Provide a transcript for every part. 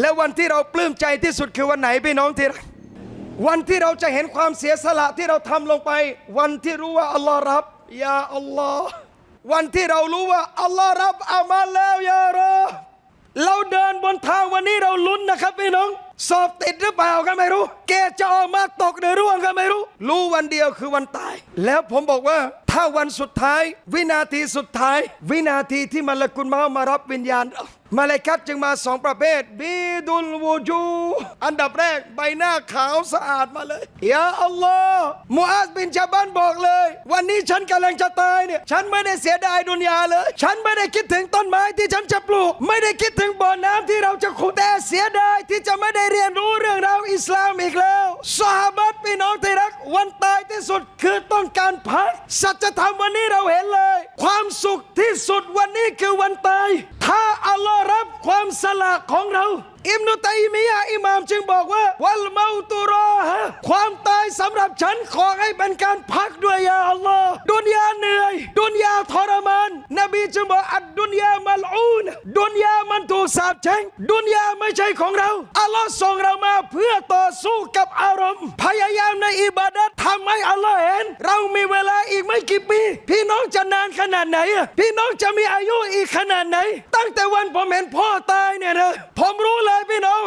และวันที่เราปลื้มใจที่สุดคือวันไหนพี่น้องที่รักวันที่เราจะเห็นความเสียสละที่เราทำลงไป วันที่รู้ว่าอัลลอฮ์รับยาอัลลอฮ์วันที่เรารู้ว่าอัลลอฮ์รับอามาแล้วยาราเราเดินบนทางวันนี้เราลุ้นนะครับพี่น้อง สอบติดหรือเปล่าก็ไม่รู้ เกรดจะออกมาตกหรือร่วงก็ไม่รู้ รู้วันเดียวคือวันตาย แล้วผมบอกว่าถ้าวันสุดท้าย วินาทีสุดท้าย วินาทีที่มาละกุลเมามารับวิญญาณมาเลกัดจึงมาสองประเภทบีดุลวูจู อันดับแรกใบหน้าขาวสะอาดมาเลยยาอัลลอฮ์มูอาซบินจาบันบอกเลย วันนี้ฉันกำลังจะตายเนี่ย ฉันไม่ได้เสียดายดุนยาเลย ฉันไม่ได้คิดถึงต้นไม้ที่ฉันจะปลูก ไม่ได้คิดถึงบ่อน้ำที่เราจะขุด เสียดายที่จะไม่ได้เรียนรู้เรื่องราวอิสลามอีกแล้วสหาบัตพี่น้องที่รัก วันตายที่สุดคือต้องการพัก สัจธรรมวันนี้เราเห็นเลย ความสุขที่สุดวันนี้คือวันตาย ถ้าอัลลอฮ์รับความสละของเราอิมนุตัยมียะอิหมามจึงบอกว่า วัลเมาตุรอฮะความตายสำหรับฉันขอให้เป็นการพักด้วยยาอัลลอฮ์ดุน นยามัลอูนดุนยามันถูกสาปแช่งดุนยาไม่ใช่ของเรา อัลลอฮ์ส่งเรามาเพื่อต่อสู้กับอารมณ์ พยายามในอิบาดัตทำให้อัลลอฮ์เห็น เรามีเวลาอีกไม่กี่ปี พี่น้องจะนานขนาดไหน พี่น้องจะมีอายุอีกขนาดไหน ตั้งแต่วันผมเห็นพ่อตายเนี่ยนะ ผมรู้เลยพี่น้อง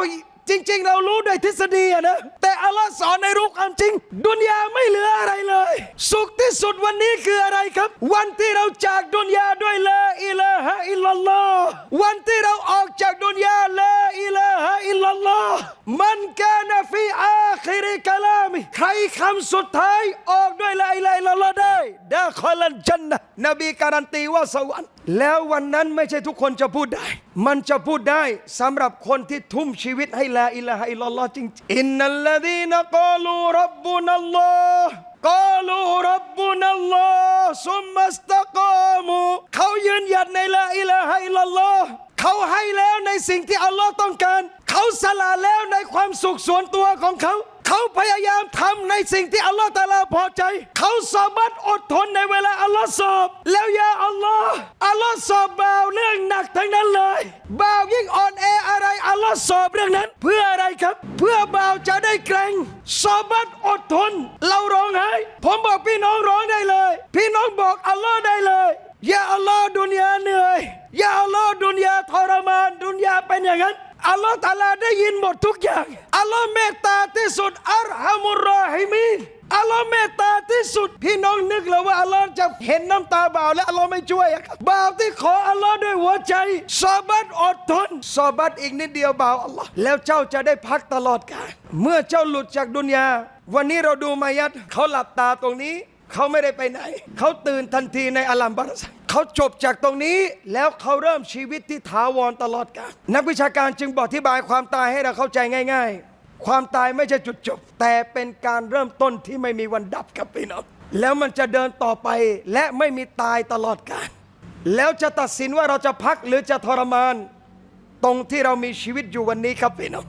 จริง ๆ เรารู้ด้วยทฤษฎีอะนะ แต่อัลลอฮ์สอนในรูปความจริง ดุนยาไม่เหลืออะไรเลย สุขที่สุดวันนี้คืออะไรครับ วันที่เราจากดุนยาด้วยละอิลาฮะอิลลัลลอฮ์วันที่เราออกจากดุนยาละอิลาฮะอิลลัลลอฮ์มันกานะฟีอาคิริกะลา ใครคำสุดท้ายออกด้วยละอิลาฮะอิลลัลลอฮ์ได้ดาคอลันจันนะนบีการันตีว่าสวรรค์ แล้ววันนั้นไม่ใช่ทุกคนจะพูดได้ มันจะพูดได้สำหรับคนที่ทุ่มชีวิตให้ลาอิลาฮะอิลลัลลอฮ์จริงอินนัลลดีนกาลูรับบุนัลลอฮ์กาลูรับบุนัลลอฮ์ซุมมัสตะกามูเขายืนหยัดในลาอิลาฮะอิลลัลลอฮ์เขาให้แล้วในสิ่งที่อัลลอฮ์ต้องการ เขาสละแล้วในความสุขส่วนตัวของเขา เขาพยายามทำในสิ่งที่อัลลอฮฺตาลาพอใจ เขาสาบัดอดทนในเวลาอัลลอฮ์สอบ แล้วยาอัลลอฮ์อัลลอฮ์สอบบ่าวเรื่องหนักทั้งนั้นเลยบ่าวยิ่งอ่อนแออะไรอัลลอฮ์สอบเรื่องนั้น เพื่ออะไรครับ เพื่อบ่าวจะได้เกรงสาบัดอดทน เราร้องไห้ผมบอกพี่น้องร้องได้เลย พี่น้องบอกอัลลอฮ์ได้เลยยาอัลลอฮ์ดุนยาเหนื่อยยาอัลลอฮ์ดุนยาทรมานดุนยาเป็นอย่างนั้น อัลลอฮ์ตะอาลาได้ยินหมดทุกอย่าง อัลลอฮ์เมตตาที่สุดอัลฮามุรอฮิมีนอัลลอฮ์เมตตาที่สุด พี่น้องนึกเลยว่าอัลลอฮ์จะเห็นน้ำตาบ่าวและอัลลอฮ์ไม่ช่วยครับบ่าวที่ขออัลลอฮ์ด้วยหัวใจซอบัตอดทนซอบัตอีกนิดเดียวบ่าวอัลลอฮ์แล้วเจ้าจะได้พักตลอดกาลเมื่อเจ้าหลุดจากดุนยา วันนี้เราดูมายัดเขาหลับตาตรงนี้ เขาไม่ได้ไปไหน เขาตื่นทันทีในอัลลัมบารัส เขาจบจากตรงนี้แล้วเขาเริ่มชีวิตที่ถาวรตลอดกาลนักวิชาการจึงบอกอธิบายความตายให้เราเข้าใจง่าย ๆ ความตายไม่ใช่จุดจบ แต่เป็นการเริ่มต้นที่ไม่มีวันดับครับพี่น้องแล้วมันจะเดินต่อไปและไม่มีตายตลอดกาลแล้วจะตัดสินว่าเราจะพักหรือจะทรมาน ตรงที่เรามีชีวิตอยู่วันนี้ครับพี่น้อง